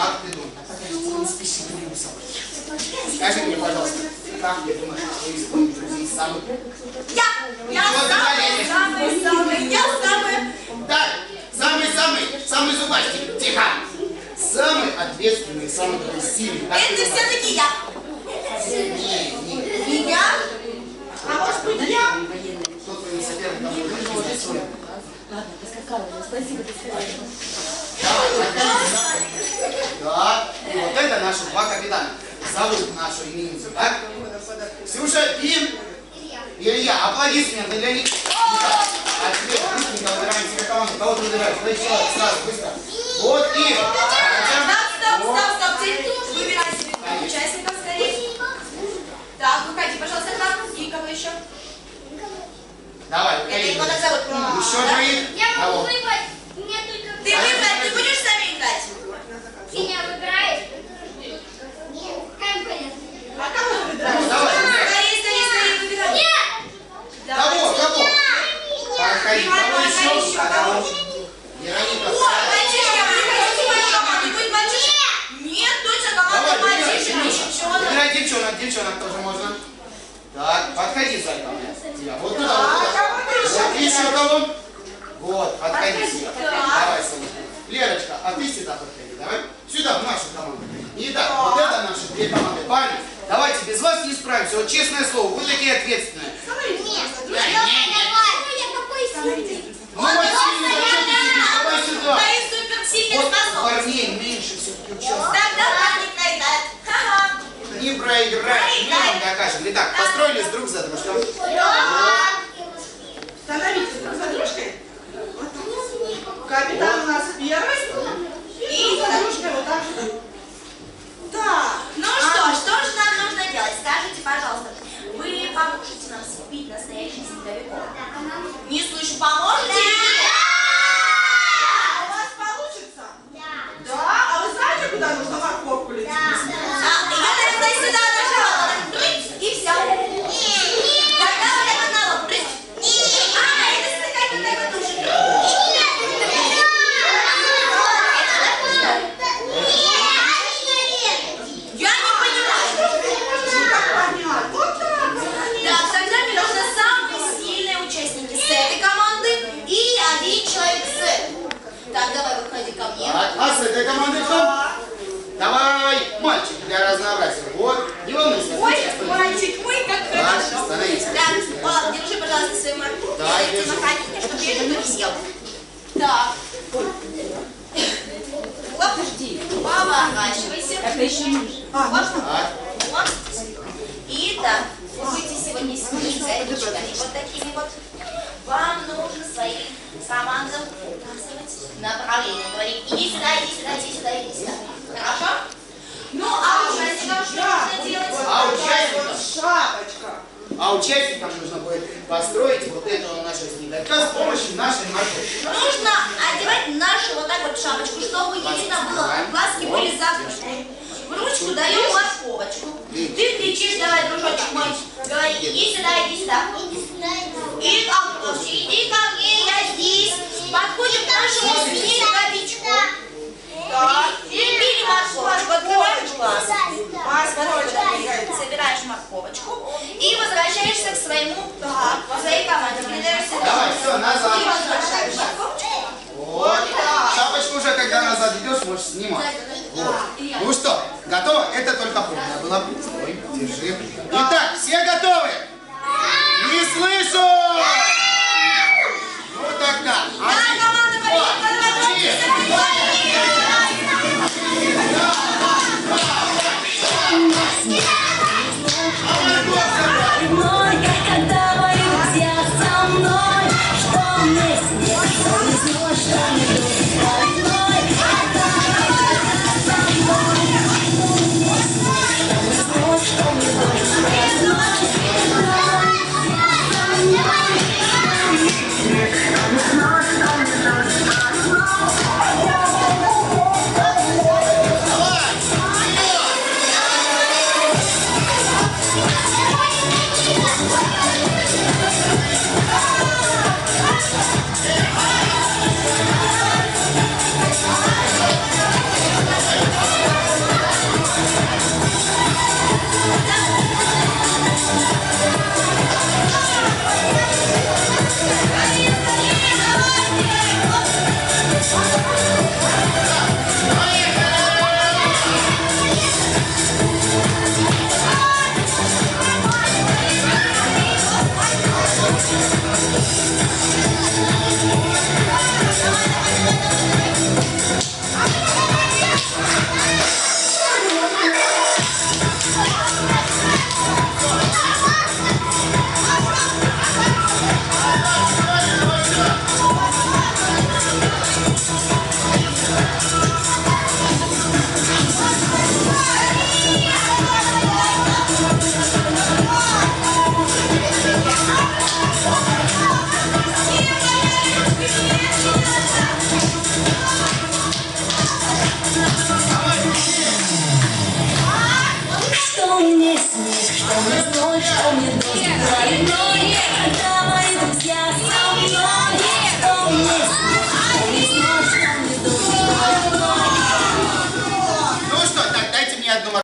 Как ты думаешь? Скажи мне, пожалуйста, как ты думаешь, что из твоих друзей самый... Я! Я это самая, самая, я самая. Да, самый-самый, самый зубастик. Тихо. Самый ответственный, самый красивый. Это все-таки я. Не, не. Не я? А может быть я? Кто твоим соперником? Ладно, поскакала. Спасибо, до свидания. Да, и вот это наши два капитана. Зовут нашу именинницу, так? Ксюша и Илья. Аплодисменты для них. Итак, а теперь быстренько выбираем себе команду. Кого ты выбираешь? Человек, сразу, быстро. Вот и... Стоп, стоп, стоп, стоп. Ты выбирай себе участников скорее. Так, выходи, пожалуйста, к нам. И кого еще? Давай, Это выходи. его так зовут. Еще двоих. Я могу Кого? выбрать. Мне только... Ты выбрать, ты будешь с нами играть? Синяя выбирает? Нет. Компания. А кого Ну, выбираешь? давай. Скорее, скорее, скорее, выбирай. Нет. Кого? Кого? Иван, Кого еще? А кого? Вероника. О, мальчишка, хотите мою команду? Будет мальчишка? Нет, точно, Давай, команда мальчишек, не Ксюша. девчонок. Выбирай девчонок, девчонок тоже можно. Так, подходи, Зай, ко мне. Тебя. Вот туда, вот туда. Вот еще кого? Вот, подходи сюда. Давай, солнышко. Лерочка, а ты сюда подходи, давай. Сюда, в нашу команду. Итак, вот это наши две команды. Парни, вас не справимся. Вот честное слово, вы такие ответственные. Нет. Да, не, не. Давай. Я какой сильный. Ну, Василий, зачем ты сидишь? Давай сюда. Твои суперсильные Вот способности. парней меньше все-таки участвует. Тогда парни проиграют. Ха-ха. Не проиграешь, мы вам докажем. Итак, построились друг за дружком. Становитесь друг за дружкой. Вот так. Капитан у нас первый. И друг за дружкой вот так же. Так. Ну что, что же нам нужно делать? Скажите, пожалуйста, вы поможете нам сбить настоящих снеговиков? Не слышу, поможете? А у вас получится? Да. А вы знаете, куда нужно морковку лететь? А, ее, наверное, сюда нажала. Трыть, И все. Тогда вот это надо. Трыть. А, это стыкать вот так вот нужно. Я не понимаю. Ну, как понять? Вот так. Так, тогда мне нужны самые сильные участники с этой команды и один человек с этой. Так, давай, выходи ко мне. Так, а с этой командой кто? Давай, мальчик, для разнообразия. Вот, не волнуйся. Ой, сейчас подойдем. мальчик мой, как Так, хорошо. становись. Так, ладно, держи, пожалуйста, свою морковку. Да, Я держу. на холодильник, чтобы я никто не съел. Так. Оп, Подожди. Поворачивайся. Это еще ниже. А, можно? Так, Вот. Итак, вы будете сегодня с ягодичками вот такими вот. Вам нужно своим командам указывать направление. Говорить, иди сюда, иди сюда, иди сюда, иди сюда. Хорошо? Ну, а участникам что нужно делать? А участникам? шапочка. а участникам нужно построить вот этого нашего снеговика с помощью нашей морковки. Нужно одевать нашу вот так вот шапочку, чтобы видно было, глазки были закрыты. В ручку даем морковочку. Ты кричишь, давай, дружочек мой, говори, иди сюда, иди сюда. Можешь снимать. Вот. Ну что, готово? Это только пробная была. Держи. Итак, все готовы?